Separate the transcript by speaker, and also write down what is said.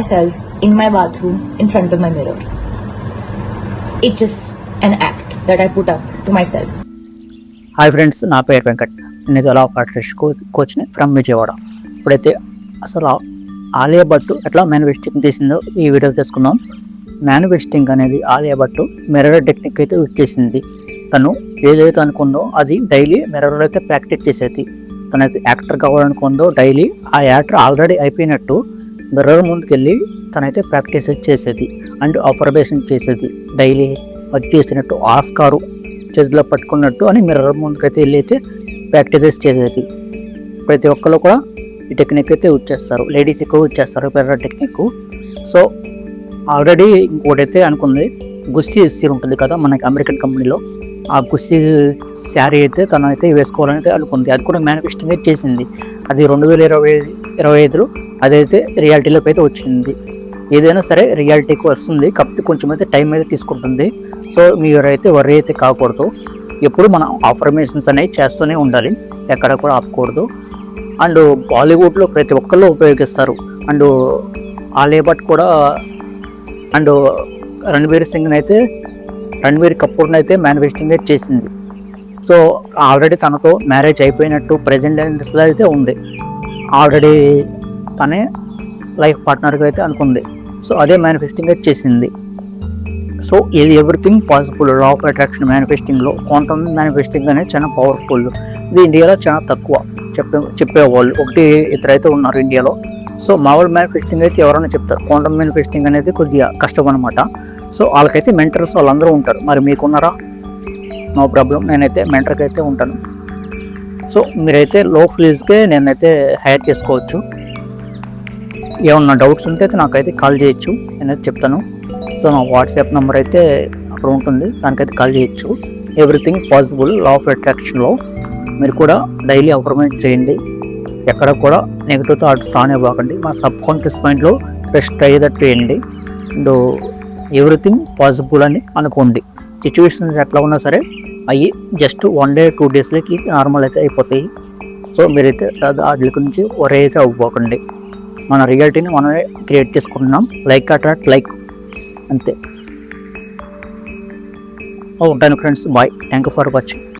Speaker 1: myself in my bathroom in front of my mirror. It's just an act that I put up to myself.
Speaker 2: Hi friends నా పేరు వెంకట్. నేను ఎలా artist co కోచ్ని from Vijayawada. ఇప్పుడైతే అసలు ఆలియా భట్ ఎట్లా మేనిఫెస్టింగ్ చేసిందో ఈ వీడియో తెలుసుకుందాం మేనిఫెస్టింగ్ అనేది ఆలియా భట్ మిర్రర్ టెక్నిక్ అయితే యూజ్ చేసింది. తను ఏదైతే అనుకుందో అది డైలీ మిర్రర్లో అయితే ప్రాక్టీస్ చేసేది. తనైతే యాక్టర్ కావాలనుకుందో డైలీ ఆ యాక్టర్ ఆల్రెడీ అయిపోయినట్టు మిర్రర్ ముందుకెళ్ళి తనైతే ప్రాక్టీస్ చేసేది. అండ్ అఫర్మేషన్ చేసేది. డైలీ వర్క్ చేసినట్టు ఆస్కారు చేతిలో పట్టుకున్నట్టు అని మిర్రర్ ముందుకైతే వెళ్ళి అయితే ప్రాక్టీసెస్ చేసేది. ప్రతి ఒక్కరు కూడా ఈ టెక్నిక్ అయితే యూజ్ చేస్తారు. లేడీస్ ఎక్కువ యూజ్ చేస్తారు మిర్రర్ టెక్నిక్ సో ఆల్రెడీ ఇంకోటైతే అనుకుంది. గుస్సీ సీర్ ఉంటుంది కదా మనకి అమెరికన్ కంపెనీలో ఆ గుస్సీ శారీ అయితే తను అయితే వేసుకోవాలని అయితే అనుకుంది. అది కూడా మేనిఫెస్టింగ్ అయితే చేసింది. అది రెండు వేల ఇరవై ఇరవై ఐదులో అదైతే రియాలిటీలోకి అయితే వచ్చింది. ఏదైనా సరే రియాలిటీకి వస్తుంది. కాకపోతే కొంచెం అయితే టైం అయితే తీసుకుంటుంది. సో మీరైతే వర్రీ అయితే కాకూడదు. ఎప్పుడు మనం ఆఫర్మేషన్స్ అనేవి చేస్తూనే ఉండాలి. ఎక్కడ కూడా ఆపకూడదు. అండ్ బాలీవుడ్లో ప్రతి ఒక్కళ్ళు ఉపయోగిస్తారు. అండ్ ఆలియా భట్ కూడా అండ్ రణబీర్ సింగ్ అయితే రణ్వీర్ కపూర్ని అయితే మేనిఫెస్టింగ్ అయితే చేసింది. సో ఆల్రెడీ తనతో మ్యారేజ్ అయిపోయినట్టు ప్రజెంట్ అయితే ఉంది. ఆల్రెడీ తనే లైఫ్ పార్ట్నర్గా అయితే అనుకుంది. సో అదే మేనిఫెస్టింగ్ అయితే చేసింది. సో ఇది everything possible law of attraction మేనిఫెస్టింగ్లో quantum manifesting అనేది చాలా పవర్ఫుల్ ఇది ఇండియాలో చాలా తక్కువ చెప్పే చెప్పేవాళ్ళు. ఒకటి ఇద్దరైతే ఉన్నారు ఇండియాలో. సో మామూలు మేనిఫెస్టింగ్ అయితే ఎవరైనా చెప్తారు. క్వాంటమ్ మేనిఫెస్టింగ్ అనేది కొద్దిగా కష్టం అనమాట సో వాళ్ళకైతే మెంటర్స్ వాళ్ళందరూ ఉంటారు. మరి మీకున్నారా? No problem. నేనైతే మెంటర్కి అయితే ఉంటాను. సో మీరైతే లో ఫీజ్కే నేనైతే హైర్ చేసుకోవచ్చు. ఏమన్నా డౌట్స్ ఉంటే అయితే నాకైతే కాల్ చేయొచ్చు. నేనైతే చెప్తాను. సో నా వాట్సాప్ నెంబర్ అయితే అక్కడ ఉంటుంది. దానికైతే కాల్ చేయొచ్చు. ఎవ్రీథింగ్ పాసిబుల్ లా ఆఫ్ అట్రాక్షన్లో మీరు కూడా డైలీ అప్రమెంట్ చేయండి. ఎక్కడ కూడా నెగిటివ్ థాట్స్ రానివ్వకండి. మా సబ్ కాన్షియస్ మైండ్లో బెస్ట్ అయ్యేటట్టు చేయండి. అండ్ ఎవ్రీథింగ్ పాసిబుల్ అని అనుకోండి. సిచ్యువేషన్స్ ఎట్లా ఉన్నా సరే అవి జస్ట్ వన్ డే టూ డేస్లోకి నార్మల్ అయితే అయిపోతాయి. సో మీరైతే వాటి గురించి వరే అయితే అవ్వకండి. మన రియాలిటీని మనమే క్రియేట్ చేసుకుంటున్నాం. లైక్ అట్రాక్ట్ లైక్ అంతే. ఉంటాను friends bye thank you for watching